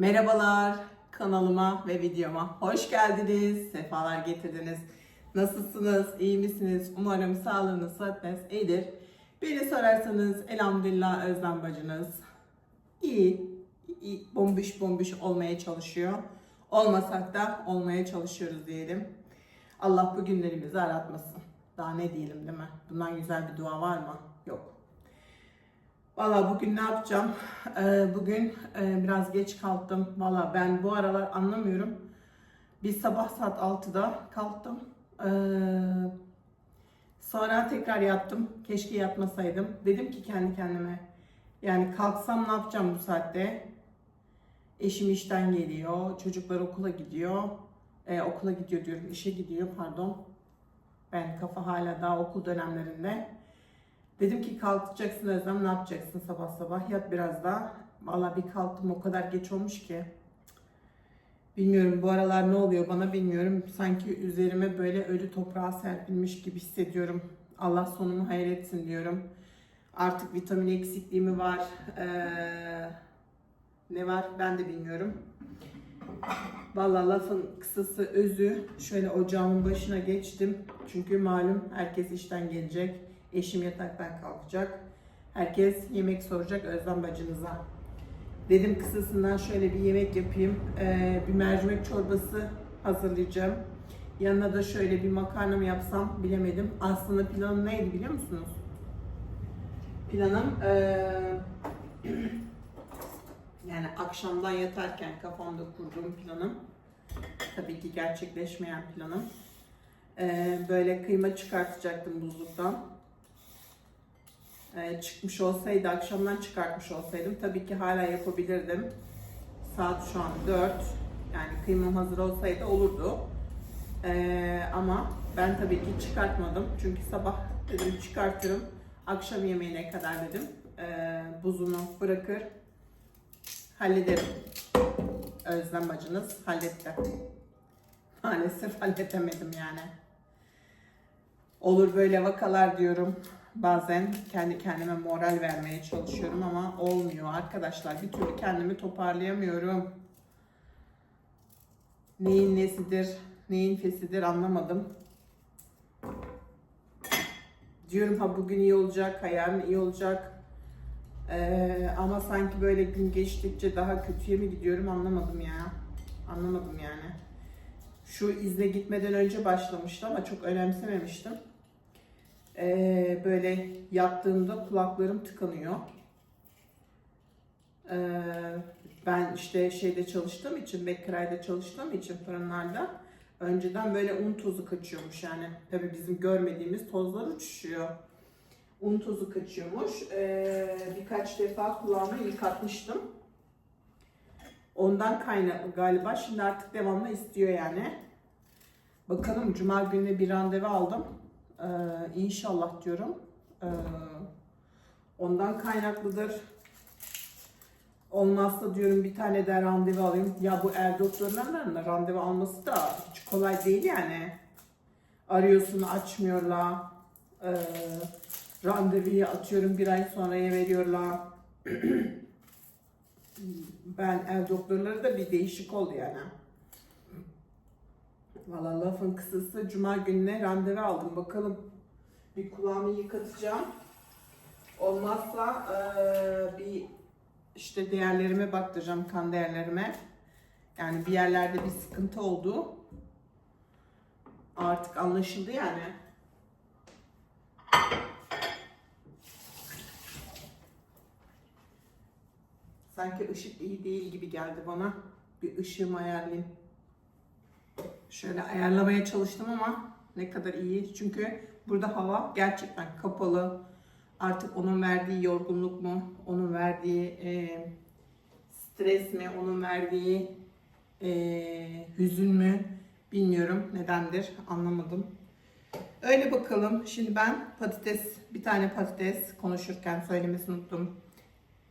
Merhabalar kanalıma ve videoma hoş geldiniz. Sefalar getirdiniz. Nasılsınız? İyi misiniz? Umarım sağlığınız sıhhatiniz iyidir. Beni sorarsanız elhamdülillah Özlem bacınız iyi, iyi bombiş bombiş olmaya çalışıyor. Olmasak da olmaya çalışıyoruz diyelim. Allah bu günlerimizi aratmasın. Daha ne diyelim değil mi? Bundan güzel bir dua var mı? Yok. Valla bugün ne yapacağım? Ee, bugün e, biraz geç kalktım. Valla ben bu aralar anlamıyorum. Bir sabah saat 6'da kalktım. Ee, sonra tekrar yattım. Keşke yatmasaydım. Dedim ki kendi kendime. Yani kalksam ne yapacağım bu saatte? Eşim işten geliyor. Çocuklar okula gidiyor. Ee, okula gidiyor diyorum. işe gidiyor pardon. Ben kafa hala daha okul dönemlerinde. Dedim ki kalkacaksın Özlem ne yapacaksın sabah sabah yat biraz daha. Valla bir kalktım o kadar geç olmuş ki. Bilmiyorum bu aralar ne oluyor bana bilmiyorum. Sanki üzerime böyle ölü toprağa serpilmiş gibi hissediyorum. Allah sonumu hayır etsin diyorum. Artık vitamin eksikliği mi var? Ee, ne var ben de bilmiyorum. Vallahi lafın kısası özü şöyle ocağımın başına geçtim. Çünkü malum herkes işten gelecek. Eşim yataktan kalkacak. Herkes yemek soracak Özlem bacınıza. Dedim kısasından şöyle bir yemek yapayım. Ee, bir mercimek çorbası hazırlayacağım. Yanına da şöyle bir makarna mı yapsam bilemedim. Aslında planım neydi biliyor musunuz? Planım ee, yani akşamdan yatarken kafamda kurduğum planım. Tabii ki gerçekleşmeyen planım. Ee, böyle kıyma çıkartacaktım buzluktan. Ee, çıkmış olsaydı, akşamdan çıkartmış olsaydım tabii ki hala yapabilirdim. Saat şu an 4. Yani kıymam hazır olsaydı olurdu. Ee, ama ben tabii ki çıkartmadım. Çünkü sabah dedim çıkartırım. Akşam yemeğine kadar dedim. ee, buzunu bırakır. Hallederim. Özlem bacınız halletti. Maalesef halledemedim yani. Olur böyle vakalar diyorum. Bazen kendi kendime moral vermeye çalışıyorum ama olmuyor arkadaşlar. Bir türlü kendimi toparlayamıyorum. Neyin nesidir, neyin fesidir anlamadım. Diyorum ha bugün iyi olacak, ha iyi olacak. Ee, ama sanki böyle gün geçtikçe daha kötüye mi gidiyorum anlamadım ya. Anlamadım yani. Şu izne gitmeden önce başlamıştı ama çok önemsememiştim. Ee, böyle yattığımda kulaklarım tıkanıyor. Ee, ben işte şeyde çalıştığım için, Bekiray'da çalıştığım için fırınlarda önceden böyle un tozu kaçıyormuş yani. Tabii bizim görmediğimiz tozlar uçuşuyor. Un tozu kaçıyormuş. Ee, birkaç defa kulağımı yıkatmıştım. Ondan kaynaklı galiba. Şimdi artık devamlı istiyor yani. Bakalım Cuma günü bir randevu aldım. Ee, inşallah diyorum. Ee, ondan kaynaklıdır. Olmazsa diyorum bir tane de randevu alayım. Ya bu er doktorlarının da randevu alması da hiç kolay değil yani. Arıyorsun açmıyorlar. Ee, randevuyu atıyorum bir ay sonraya veriyorlar. ben ev doktorları da bir değişik oldu yani. Valla lafın kısası cuma gününe randevu aldım. Bakalım bir kulağımı yıkatacağım. Olmazsa eee, bir işte değerlerime baktıracağım kan değerlerime. Yani bir yerlerde bir sıkıntı oldu. Artık anlaşıldı yani. Sanki ışık iyi değil gibi geldi bana. Bir ışığımı ayarlayayım. Şöyle ayarlamaya çalıştım ama ne kadar iyi. Çünkü burada hava gerçekten kapalı. Artık onun verdiği yorgunluk mu, onun verdiği e, stres mi, onun verdiği e, hüzün mü bilmiyorum nedendir anlamadım. Öyle bakalım. Şimdi ben patates, bir tane patates konuşurken söylemesini unuttum.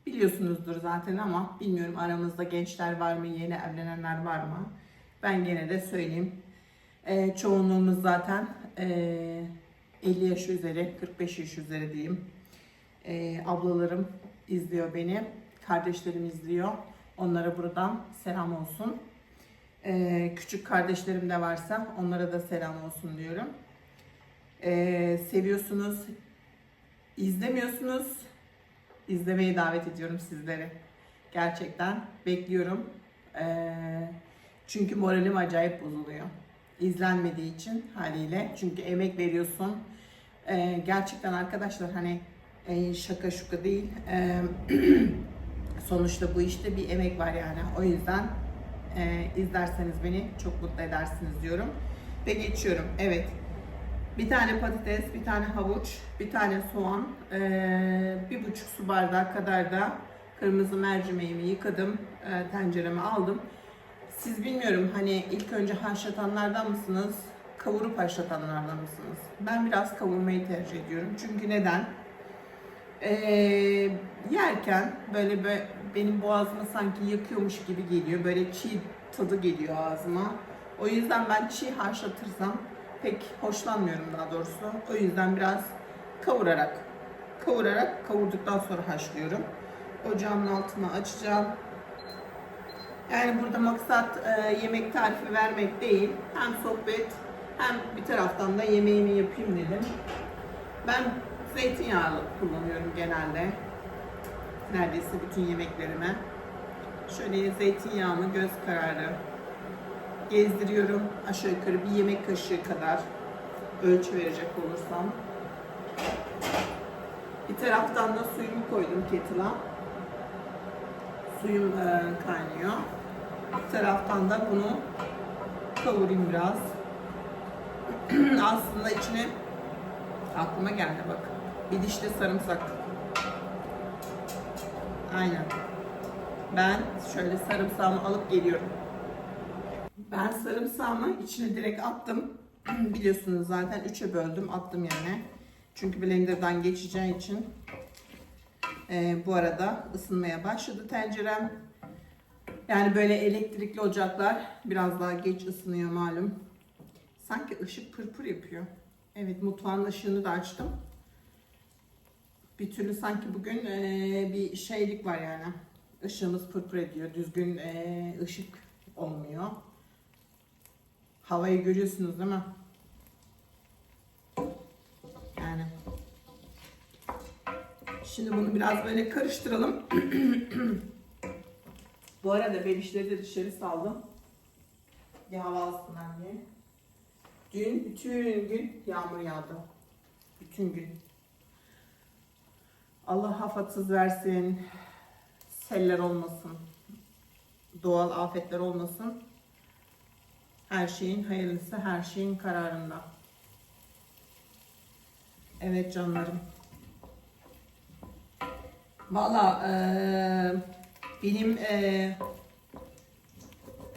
Biliyorsunuzdur zaten ama bilmiyorum aramızda gençler var mı, yeni evlenenler var mı? Ben gene de söyleyeyim. Ee, çoğunluğumuz zaten ee, 50 yaş üzeri, 45 yaş üzeri diyeyim. Ee, ablalarım izliyor beni, kardeşlerim izliyor. Onlara buradan selam olsun. Ee, küçük kardeşlerim de varsa onlara da selam olsun diyorum. Ee, seviyorsunuz, izlemiyorsunuz. İzlemeye davet ediyorum sizleri. Gerçekten bekliyorum. Ee, çünkü moralim acayip bozuluyor. İzlenmediği için haliyle. Çünkü emek veriyorsun. Ee, gerçekten arkadaşlar hani e, şaka şuka değil. Ee, sonuçta bu işte bir emek var yani. O yüzden e, izlerseniz beni çok mutlu edersiniz diyorum. Ve geçiyorum. Evet. Bir tane patates, bir tane havuç, bir tane soğan, e, bir buçuk su bardağı kadar da kırmızı mercimeğimi yıkadım, e, tencereme aldım. Siz bilmiyorum hani ilk önce haşlatanlardan mısınız, kavurup haşlatanlardan mısınız? Ben biraz kavurmayı tercih ediyorum. Çünkü neden? Ee, yerken böyle, böyle benim boğazıma sanki yakıyormuş gibi geliyor. Böyle çiğ tadı geliyor ağzıma. O yüzden ben çiğ haşlatırsam pek hoşlanmıyorum daha doğrusu. O yüzden biraz kavurarak, kavurarak kavurduktan sonra haşlıyorum. Ocağımın altını açacağım. Yani burada maksat e, yemek tarifi vermek değil. Hem sohbet hem bir taraftan da yemeğimi yapayım dedim. Ben zeytinyağı kullanıyorum genelde. Neredeyse bütün yemeklerime. Şöyle zeytinyağını göz kararı gezdiriyorum. Aşağı yukarı bir yemek kaşığı kadar ölçü verecek olursam. Bir taraftan da suyumu koydum kettle'a. Suyum e, kaynıyor. Taraftan da bunu kavurayım biraz. Aslında içine aklıma geldi bak. Bir diş de sarımsak. Aynen. Ben şöyle sarımsağımı alıp geliyorum. Ben sarımsağımı içine direkt attım. Biliyorsunuz zaten üçe böldüm attım yani. Çünkü blenderdan geçeceği için. Ee, bu arada ısınmaya başladı tencerem. Yani böyle elektrikli ocaklar biraz daha geç ısınıyor malum. Sanki ışık pırpır yapıyor. Evet mutfağın ışığını da açtım. Bir türlü sanki bugün eee, bir şeylik var yani. Işığımız pırpır ediyor. Düzgün eee, ışık olmuyor. Havayı görüyorsunuz değil mi? Yani. Şimdi bunu biraz böyle karıştıralım. Bu arada bebişleri de dışarı saldım. Bir hava alsınlar diye. Dün bütün gün yağmur yağdı. Bütün gün. Allah hafatsız versin. Seller olmasın. Doğal afetler olmasın. Her şeyin hayırlısı, her şeyin kararında. Evet canlarım. Valla eee, benim eee,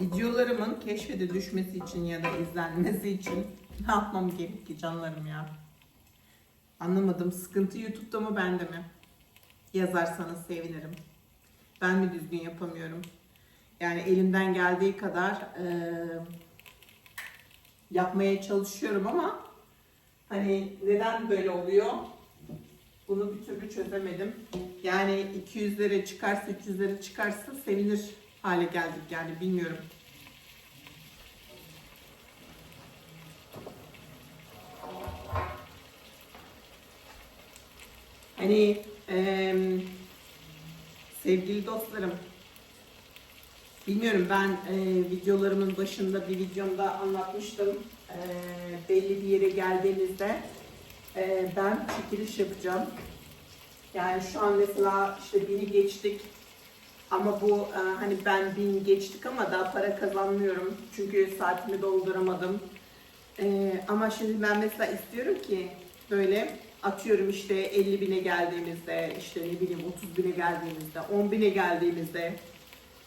videolarımın keşfede düşmesi için ya da izlenmesi için ne yapmam gerek ki canlarım ya? Anlamadım. Sıkıntı YouTube'da mı bende mi? Yazarsanız sevinirim. Ben mi düzgün yapamıyorum? Yani elimden geldiği kadar eee, yapmaya çalışıyorum ama hani neden böyle oluyor? Bunu bir türlü çözemedim. Yani 200'lere çıkarsa 300'lere çıkarsa sevinir hale geldik yani bilmiyorum. Hani em, sevgili dostlarım Bilmiyorum ben e, videolarımın başında bir videomda anlatmıştım. E, belli bir yere geldiğimizde e, ben çekiliş yapacağım. Yani şu an mesela işte bini geçtik. Ama bu e, hani ben bin geçtik ama daha para kazanmıyorum. Çünkü saatimi dolduramadım. E, ama şimdi ben mesela istiyorum ki böyle atıyorum işte 50 bine geldiğimizde işte ne bileyim 30 bine geldiğimizde 10 bine geldiğimizde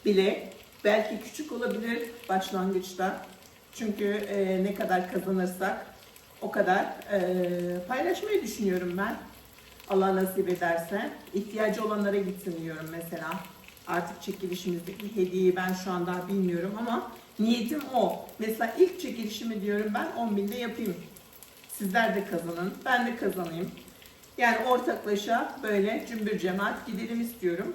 bile belki küçük olabilir başlangıçta. Çünkü e, ne kadar kazanırsak o kadar e, paylaşmayı düşünüyorum ben. Allah nasip ederse. ihtiyacı olanlara gitsin diyorum mesela. Artık çekilişimizdeki hediyeyi ben şu an daha bilmiyorum ama niyetim o. Mesela ilk çekilişimi diyorum ben 10 binde yapayım. Sizler de kazanın, ben de kazanayım. Yani ortaklaşa böyle cümbür cemaat gidelim istiyorum.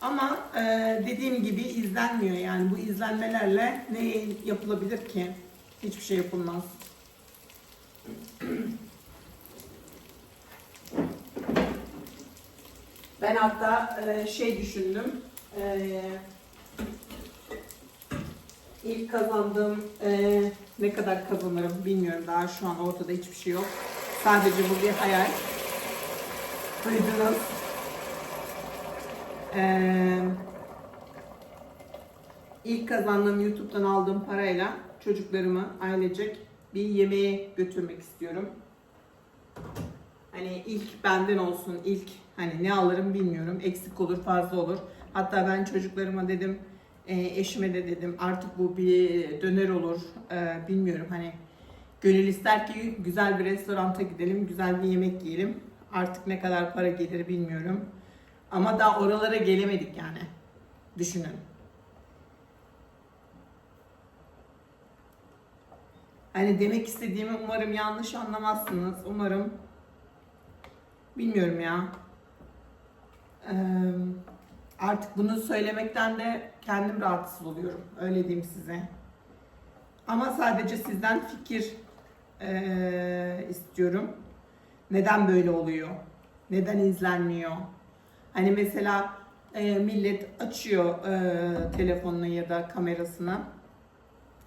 Ama e, dediğim gibi izlenmiyor yani bu izlenmelerle ne yapılabilir ki? Hiçbir şey yapılmaz. Ben hatta e, şey düşündüm. E, ilk kazandığım e, ne kadar kazanırım bilmiyorum. Daha şu an ortada hiçbir şey yok. Sadece bu bir hayal. Duydunuz. Ee, ilk kazandığım YouTube'dan aldığım parayla çocuklarımı ailecek bir yemeğe götürmek istiyorum. Hani ilk benden olsun, ilk hani ne alırım bilmiyorum. Eksik olur, fazla olur. Hatta ben çocuklarıma dedim, e, eşime de dedim artık bu bir döner olur. E, bilmiyorum hani gönül ister ki güzel bir restoranta gidelim, güzel bir yemek yiyelim. Artık ne kadar para gelir bilmiyorum. Ama daha oralara gelemedik yani. Düşünün. Hani demek istediğimi umarım yanlış anlamazsınız. Umarım bilmiyorum ya. Ee, artık bunu söylemekten de kendim rahatsız oluyorum. Öyle diyeyim size. Ama sadece sizden fikir ee, istiyorum. Neden böyle oluyor? Neden izlenmiyor? Hani mesela e, millet açıyor e, telefonunu ya da kamerasını.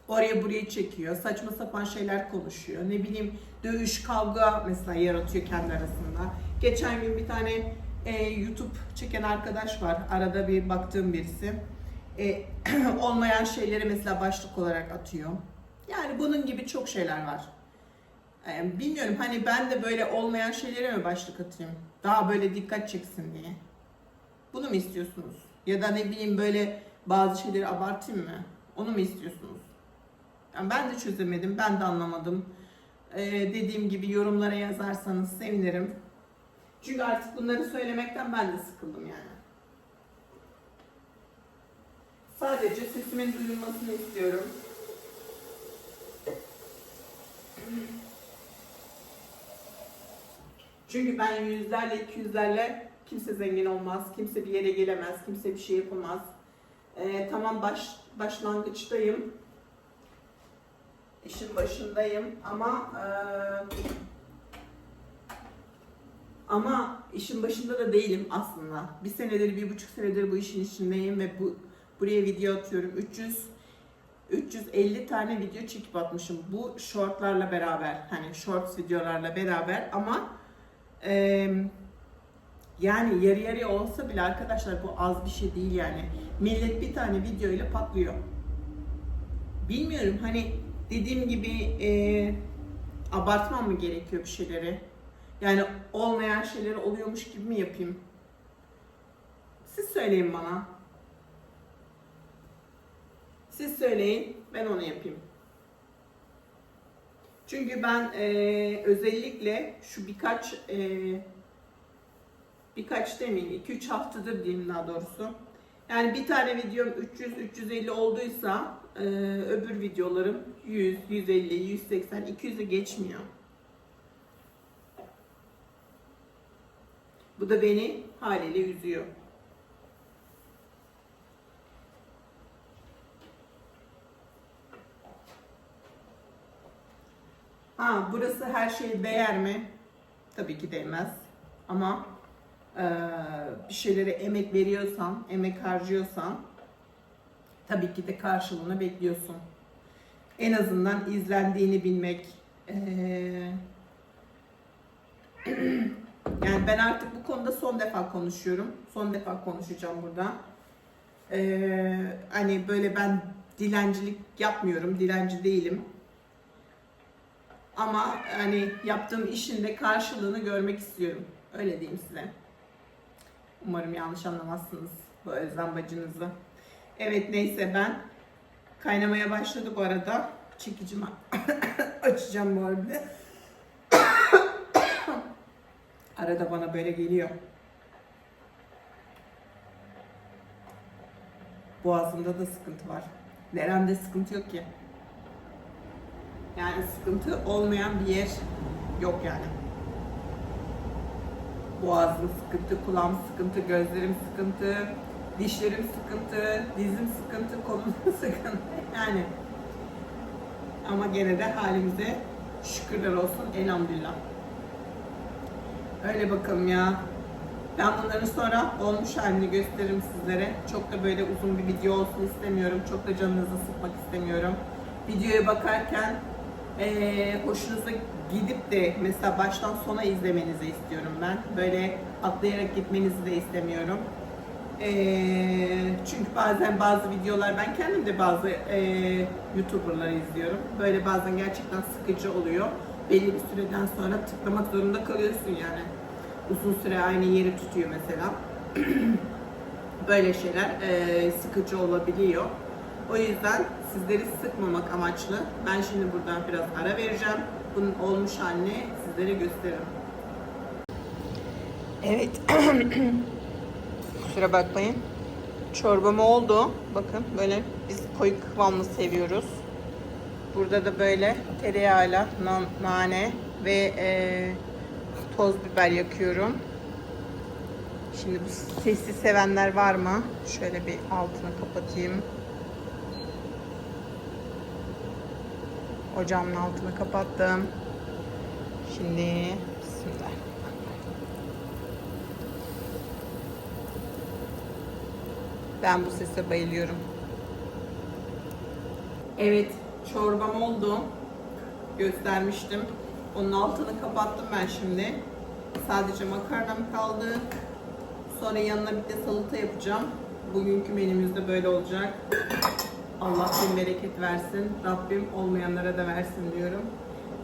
Oraya buraya çekiyor. Saçma sapan şeyler konuşuyor. Ne bileyim dövüş, kavga mesela yaratıyor kendi arasında. Geçen gün bir tane e, YouTube çeken arkadaş var. Arada bir baktığım birisi. E, olmayan şeyleri mesela başlık olarak atıyor. Yani bunun gibi çok şeyler var. E, bilmiyorum hani ben de böyle olmayan şeylere mi başlık atayım? Daha böyle dikkat çeksin diye. Bunu mu istiyorsunuz? Ya da ne bileyim böyle bazı şeyleri abartayım mı? Onu mu istiyorsunuz? Yani ben de çözemedim, ben de anlamadım. Ee, dediğim gibi yorumlara yazarsanız sevinirim. Çünkü artık bunları söylemekten ben de sıkıldım yani. Sadece sesimin duyulmasını istiyorum. Çünkü ben yüzlerle, iki yüzlerle kimse zengin olmaz, kimse bir yere gelemez, kimse bir şey yapamaz. Ee, tamam baş, başlangıçtayım, işin başındayım ama e, ama işin başında da değilim aslında. Bir senedir, bir buçuk senedir bu işin içindeyim ve bu buraya video atıyorum. 300 350 tane video çekip atmışım. Bu shortlarla beraber, hani shorts videolarla beraber ama eee yani yarı yarıya olsa bile arkadaşlar bu az bir şey değil yani. Millet bir tane video ile patlıyor. Bilmiyorum hani dediğim gibi e, abartmam mı gerekiyor bir şeyleri? Yani olmayan şeyleri oluyormuş gibi mi yapayım? Siz söyleyin bana. Siz söyleyin, ben onu yapayım. Çünkü ben e, özellikle şu birkaç e, birkaç demeyeyim 2-3 haftadır diyeyim daha doğrusu. Yani bir tane videom 300-350 olduysa e, öbür videolarım 100, 150, 180, 200'ü geçmiyor. Bu da beni haliyle üzüyor. Ha, burası her şeye değer mi? Tabii ki değmez. Ama e, bir şeylere emek veriyorsan, emek harcıyorsan tabii ki de karşılığını bekliyorsun. En azından izlendiğini bilmek. e, yani ben artık bu konuda son defa konuşuyorum. Son defa konuşacağım burada. E, hani böyle ben dilencilik yapmıyorum, dilenci değilim. Ama hani yaptığım işin de karşılığını görmek istiyorum. Öyle diyeyim size. Umarım yanlış anlamazsınız bu Özlem bacınızı. Evet neyse ben kaynamaya başladı bu arada. Çekicimi açacağım bu arada. arada bana böyle geliyor. Boğazımda da sıkıntı var. Neremde sıkıntı yok ki. Yani sıkıntı olmayan bir yer yok yani. Boğazım sıkıntı, kulağım sıkıntı, gözlerim sıkıntı, Dişlerim sıkıntı, dizim sıkıntı, kolum sıkıntı. Yani ama gene de halimize şükürler olsun elhamdülillah. Öyle bakalım ya. Ben bunların sonra olmuş halini gösteririm sizlere. Çok da böyle uzun bir video olsun istemiyorum. Çok da canınızı sıkmak istemiyorum. Videoya bakarken eee hoşunuza gidip de mesela baştan sona izlemenizi istiyorum ben. Böyle atlayarak gitmenizi de istemiyorum. Eee, çünkü bazen bazı videolar ben kendim de bazı eee YouTuber'ları izliyorum. Böyle bazen gerçekten sıkıcı oluyor. Belli bir süreden sonra tıklamak zorunda kalıyorsun yani. Uzun süre aynı yeri tutuyor mesela. Böyle şeyler eee, sıkıcı olabiliyor. O yüzden sizleri sıkmamak amaçlı ben şimdi buradan biraz ara vereceğim. Bunun olmuş halini sizlere gösteririm. Evet. Kusura bakmayın. Çorbam oldu. Bakın böyle biz koyu kıvamlı seviyoruz. Burada da böyle tereyağıyla nan- nane ve e, toz biber yakıyorum. Şimdi bu sesi sevenler var mı? Şöyle bir altını kapatayım. Ocağımın altını kapattım. Şimdi Ben bu sese bayılıyorum. Evet, çorbam oldu. Göstermiştim. Onun altını kapattım ben şimdi. Sadece makarnam kaldı. Sonra yanına bir de salata yapacağım. Bugünkü menümüzde böyle olacak. Allah bin bereket versin. Rabbim olmayanlara da versin diyorum.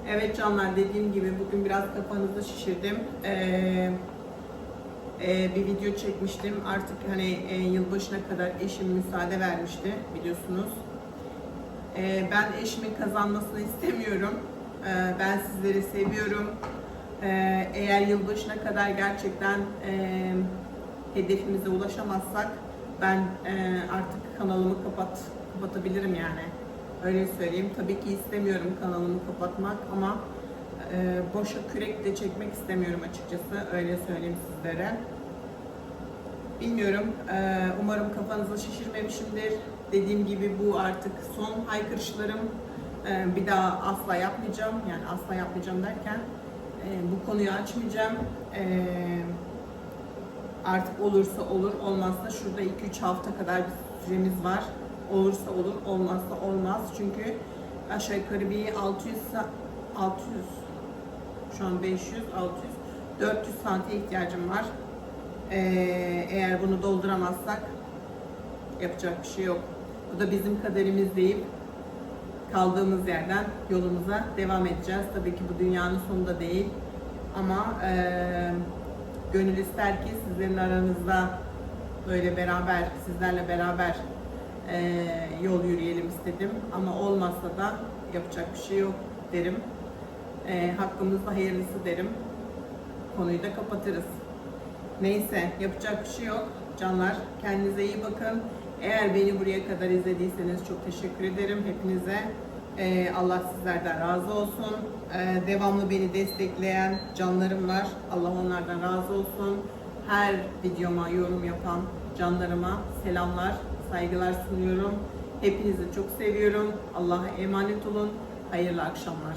Evet canlar dediğim gibi bugün biraz kafanızı şişirdim. Ee, e, bir video çekmiştim. Artık hani e, yılbaşına kadar eşim müsaade vermişti biliyorsunuz. E, ben eşimin kazanmasını istemiyorum. E, ben sizleri seviyorum. E, eğer yılbaşına kadar gerçekten e, hedefimize ulaşamazsak ben e, artık kanalımı kapat kapatabilirim yani. Öyle söyleyeyim. Tabii ki istemiyorum kanalımı kapatmak ama e, boşa kürek de çekmek istemiyorum açıkçası. Öyle söyleyeyim sizlere. Bilmiyorum. e, umarım kafanızı şişirmemişimdir. Dediğim gibi bu artık son haykırışlarım. E, bir daha asla yapmayacağım. Yani asla yapmayacağım derken e, bu konuyu açmayacağım. Artık olursa olur, olmazsa şurada 2-3 hafta kadar bir süremiz var. Olursa olur, olmazsa olmaz. Çünkü aşağı yukarı bir 600 sa- 600 şu an 500, 600, 400 sante ihtiyacım var. Ee, eğer bunu dolduramazsak yapacak bir şey yok. Bu da bizim kaderimiz deyip kaldığımız yerden yolumuza devam edeceğiz. Tabii ki bu dünyanın sonunda değil. Ama eee gönül ister ki sizlerin aranızda böyle beraber, sizlerle beraber eee, yol yürüyelim istedim. Ama olmazsa da yapacak bir şey yok derim. Eee hakkımızda hayırlısı derim. Konuyu da kapatırız. Neyse yapacak bir şey yok. Canlar kendinize iyi bakın. Eğer beni buraya kadar izlediyseniz çok teşekkür ederim hepinize. Ee, Allah sizlerden razı olsun. Ee, devamlı beni destekleyen canlarım var. Allah onlardan razı olsun. Her videoma yorum yapan canlarıma selamlar, saygılar sunuyorum. Hepinizi çok seviyorum. Allah'a emanet olun. Hayırlı akşamlar.